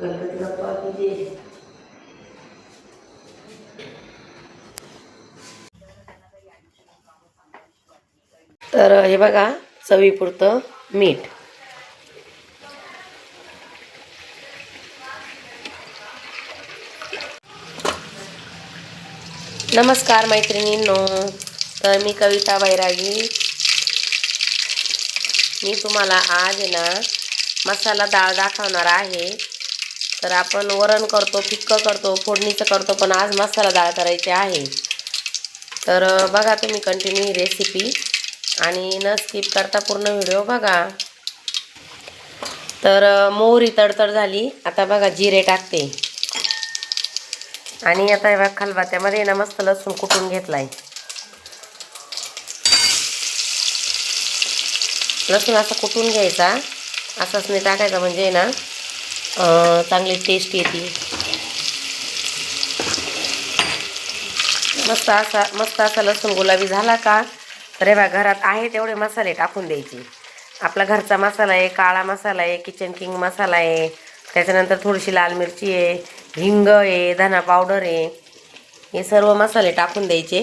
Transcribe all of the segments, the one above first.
गणपती बाप्पा की जय. तर हे बघा चवीपुरतं मीठ. नमस्कार मैत्रिणींनो तर मी कविता बैरागी मी तुम्हाला आज ना मसाला डाळ दाखवणार आहे. तर आपण वरण करतो फिक्कं करतो फोडणीचं करतो पण आज मसाला डाळ करायची आहे. तर बघा तुम्ही कंटिन्यू ही रेसिपी आणि न स्किप करता पूर्ण व्हिडिओ बघा. तर मोहरी तडतड झाली. आता बघा जिरे टाकते. आणि आता हे बघा खलबात्यामध्ये ना मस्त लसूण कुटून घेतलाय. लसूण असा कुटून घ्यायचा. असाच नाही टाकायचा म्हणजे ना चांगली टेस्ट येते. मस्त असा मस्त असा लसूण गुलाबी झाला का तर बघा घरात आहे तेवढे मसाले टाकून द्यायचे. आपला घरचा मसाला आहे काळा मसाला आहे किचन किंग मसाला आहे. त्याच्यानंतर थोडीशी लाल मिरची आहे हिंग आहे धना पावडर आहे. हे सर्व मसाले टाकून द्यायचे.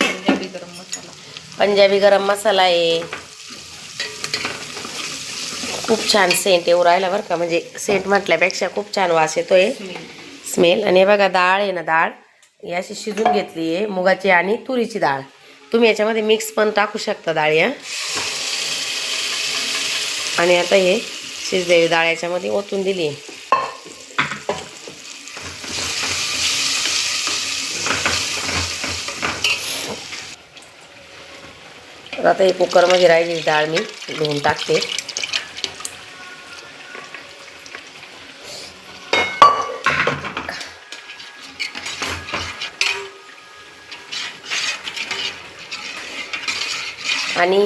पंजाबी गरम मसाला. पंजाबी गरम मसाला आहे. खूप छान सेंट येऊ राहिला बरं का. म्हणजे सेंट म्हटल्यापेक्षा खूप छान वास येतोय. स्मेल आणि हे बघा डाळ आहे ना डाळ. ही अशी शिजून घेतली आहे मुगाची आणि तुरीची डाळ. तुम्ही याच्यामध्ये मिक्स पण टाकू शकता डाळ या. आणि आता हे शिजलेली डाळ याच्यामध्ये ओतून दिली आहे. आता हे कुकरमध्ये राहिलेली डाळ मी धुवून टाकते. आणि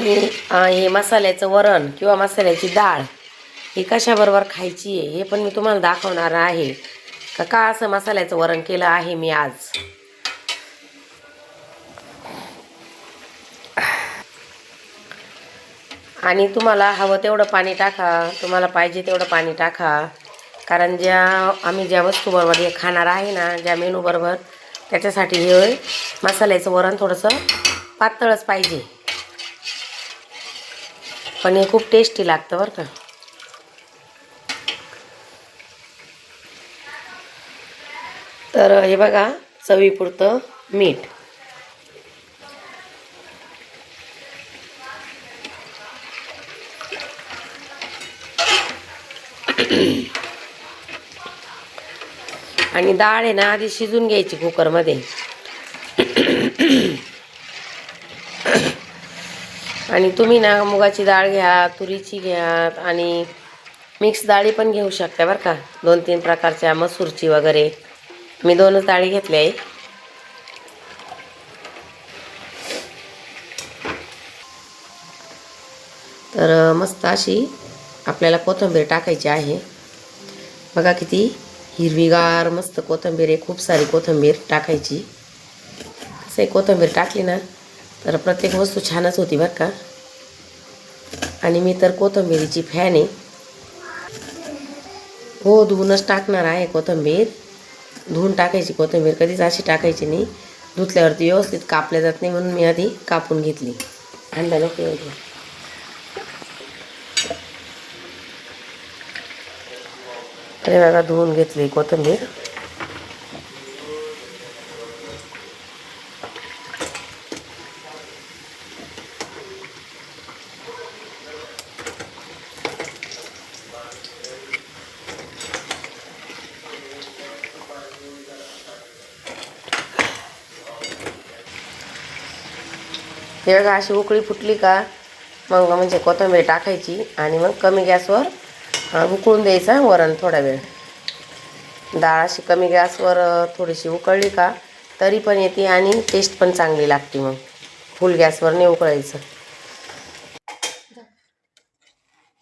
हे मसाल्याचं वरण किंवा मसाल्याची डाळ ही कशाबरोबर खायची आहे हे पण मी तुम्हाला दाखवणार आहे. का का असं मसाल्याचं वरण केलं आहे मी आज? आणि तुम्हाला हवं तेवढं पाणी टाका तुम्हाला पाहिजे तेवढं पाणी टाका. कारण ज्या आम्ही ज्या वस्तूबरोबर हे खाणार आहे ना ज्या मेनूबरोबर त्याच्यासाठी हे मसाल्याचं वरण थोडंसं पातळच पाहिजे. पण हे खूप टेस्टी लागतं बरं का. तर हे बघा चवीपुरतं मीठ. आणि डाळ आहे ना आधी शिजून घ्यायची कुकरमध्ये आणि तुम्ही ना मुगाची डाळ घ्या तुरीची घ्या आणि मिक्स डाळी पण घेऊ शकता बरं का. दोन तीन प्रकारच्या मसूरची वगैरे. मी दोनच डाळी घेतल्या आहे. तर मस्त अशी आपल्याला कोथिंबीर टाकायची आहे. बघा किती हिरवीगार मस्त कोथिंबीर आहे. खूप सारी कोथिंबीर टाकायची. कसं आहे कोथिंबीर टाकली ना तर प्रत्येक वस्तू छानच होती बरं का. आणि मी तर कोथिंबीरीची फॅन आहे. हो धुवूनच टाकणार आहे कोथिंबीर. धुवून टाकायची कोथिंबीर कधीच अशी टाकायची नाही. धुतल्यावरती व्यवस्थित कापल्या जात नाही म्हणून मी आधी कापून घेतली. अंडा नको एवढं अरे बघा धुवून घेतली कोथिंबीर. हे बघा अशी उकळी फुटली का मग म्हणजे कोथिंबीर टाकायची आणि मग कमी गॅसवर उकळून द्यायचा वरण थोडा वेळ. डाळ अशी कमी गॅसवर थोडीशी उकळली का तरी पण येते आणि टेस्ट पण चांगली लागते मग. फुल गॅसवर नाही उकळायचं.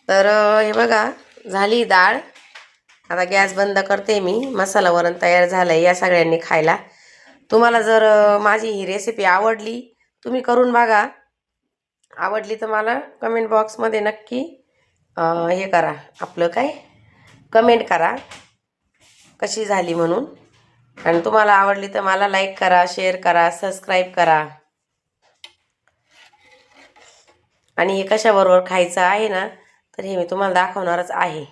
तर हे बघा झाली डाळ. आता गॅस बंद करते मी. मसाला वरण तयार झालं आहे या सगळ्यांनी खायला. तुम्हाला जर माझी ही रेसिपी आवडली तुम्ही करून बघा. आवडली तर मला कमेंट बॉक्समध्ये नक्की हे करा. आपलं काय? कमेंट करा. कशी झाली म्हणून. आणि तुम्हाला आवडली तर मला लाईक करा शेअर करा सबस्क्राईब करा. आणि हे कशाबरोबर खायचं आहे ना तर हे मी तुम्हाला दाखवणारच आहे.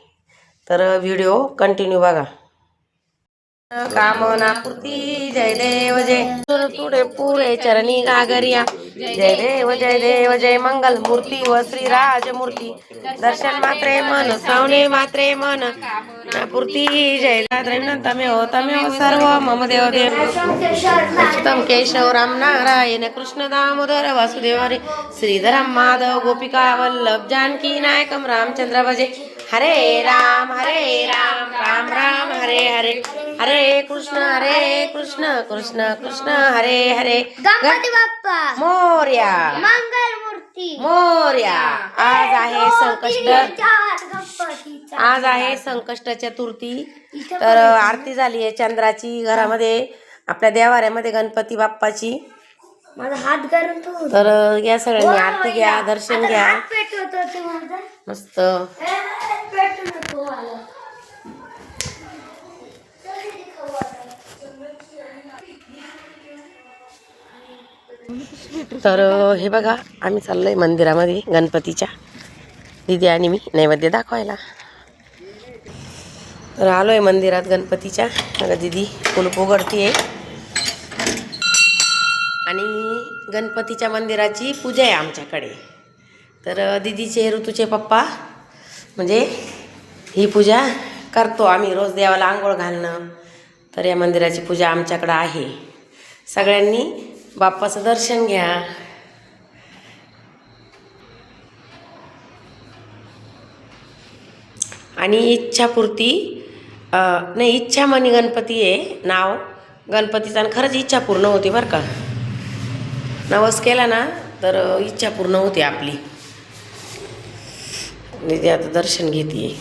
तर व्हिडिओ कंटिन्यू बघा. कामना पूर्ती जय देव जय. पुढे पुरे चरणी गागरिया जय देव जय देव जय मंगल मूर्ती व श्री राजमूर्ती दर्शन मात्रे मन सावणे मात्रे मन. पूर्ती जय तमेव तमेव सर्व. मम देव देव. अच्युतम केशव राम नारायण कृष्ण दामोदर वासुदेव श्रीधरम माधव गोपिका वल्लभ जानकी नायकम रामचंद्र भजे. हरे राम हरे राम राम राम हरे हरे। हरे कृष्ण हरे कृष्ण कृष्ण कृष्ण हरे हरे। गणपती बाप्पा। मोर्या। मंगल मूर्ती मोर्या। आज आहे संकष्ट आज आहे संकष्ट चतुर्थी. तर आरती झाली आहे चंद्राची घरामध्ये आपल्या देवाऱ्यामध्ये गणपती बाप्पाची. माझा हात गरम. तर या सगळ्यांनी आरती घ्या दर्शन घ्या. मस्त ए, पेटू नको मला. तर हे बघा आम्ही चाललोय मंदिरामध्ये गणपतीच्या. दिदी आणि मी नैवेद्य दाखवायला. तर आलोय मंदिरात गणपतीच्या. बघा दिदी कुलूप उघडतीये. आणि गणपतीच्या मंदिराची पूजा आहे आमच्याकडे. तर दिदीचे ऋतूचे पप्पा म्हणजे ही पूजा करतो आम्ही. रोज देवाला आंघोळ घालणं तर या मंदिराची पूजा आमच्याकडं आहे. सगळ्यांनी बाप्पाचं दर्शन घ्या. आणि इच्छापूर्ती नाही इच्छामणी गणपती आहे नाव गणपतीचं आणि खरंच इच्छा पूर्ण होती बरं का. नवस केला ना तर इच्छा पूर्ण होती आपली. ते आता दर्शन घेते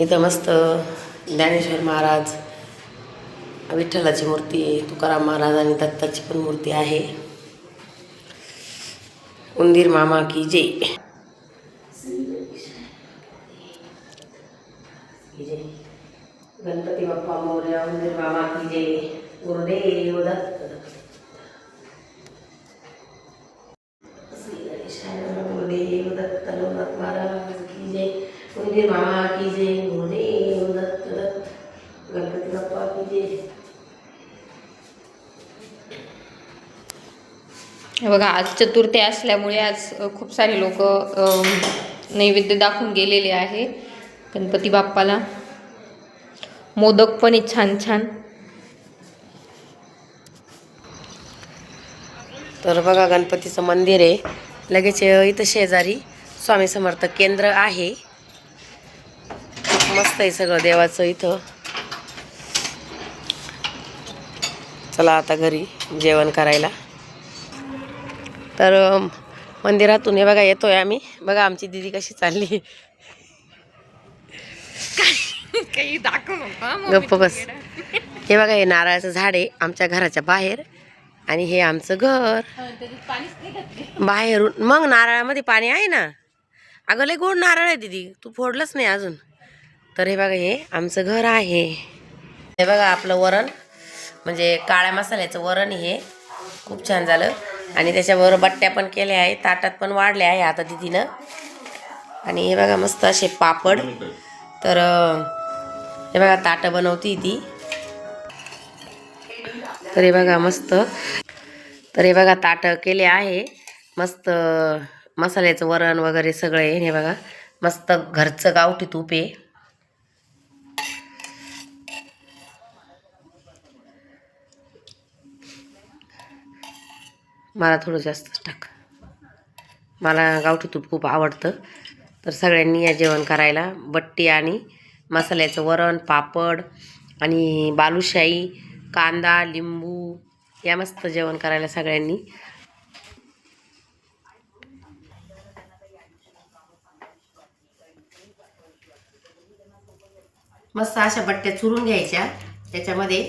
इथं मस्त ज्ञानेश्वर महाराज विठ्ठलाची मूर्ती आहे तुकाराम महाराज आणि दत्ताची पण मूर्ती आहे. उंदीर मामा की जय. की जय. गणपती बाप्पा मोर्या उंदीर मामा की जय. गुरुदेव दत्त गुरुदेव दत्त लोकनाथ महाराज की जय. उंदीर मामा की जय गुरुदेव दत्त दत्त. गणपती बाप्पा की जय. बघा आज चतुर्थी असल्यामुळे आज खूप सारे लोक नैवेद्य दाखवून गेलेले आहे गणपती बाप्पाला. मोदक पण आहे छान छान. तर बघा गणपतीचं मंदिर आहे. लगेच इथं शेजारी स्वामी समर्थ केंद्र आहे. मस्त आहे सगळं देवाचं इथं. चला आता घरी जेवण करायला. तर मंदिरातून हे बघा येतोय आम्ही. बघा आमची दिदी कशी चालली. काही दाखवू गप्प बस. हे बघा हे नारळाचं झाड आहे आमच्या घराच्या बाहेर. आणि हे आमचं घर. बाहेरून मग नारळामध्ये पाणी आहे ना. अगं लय गोड नारळ आहे दीदी. तू फोडलंच नाही अजून. तर हे बघा हे आमचं घर आहे. हे बघा आपलं वरण. म्हणजे काळ्या मसाल्याचं वरण हे खूप छान झालं. आणि त्याच्याबरोबर बट्ट्या पण केल्या आहे ताटात पण वाढल्या आहे आता दिदीनं. आणि हे बघा मस्त असे पापड. तर हे बघा ताटं बनवती ती. तर हे बघा मस्त. तर हे बघा ताटं केले आहे. मस्त मसाल्याचं वरण वगैरे सगळे हे बघा मस्त घरचं गावठी तूप आहे. मला थोडं जास्तच टाक. मला गावठी तूप खूप आवडतं. तर सगळ्यांनी या जेवण करायला बट्टी आणि मसाल्याचं वरण पापड आणि बालुशाही कांदा लिंबू या मस्त जेवण करायला सगळ्यांनी. मस्त अशा बट्ट्या चुरून घ्यायच्या. त्याच्यामध्ये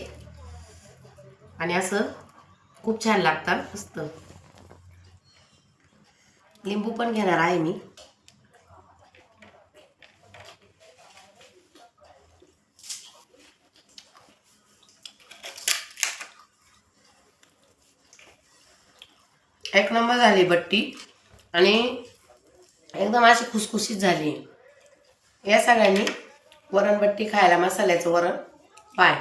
आणि असं खूप छान लागतात मस्त. लिंबू पण घेणार आहे मी. एक नंबर झाली बट्टी आणि एकदम अशी खुसखुशीत झाली. या सगळ्यांनी वरण बट्टी खायला मसाल्याचं वरण बाय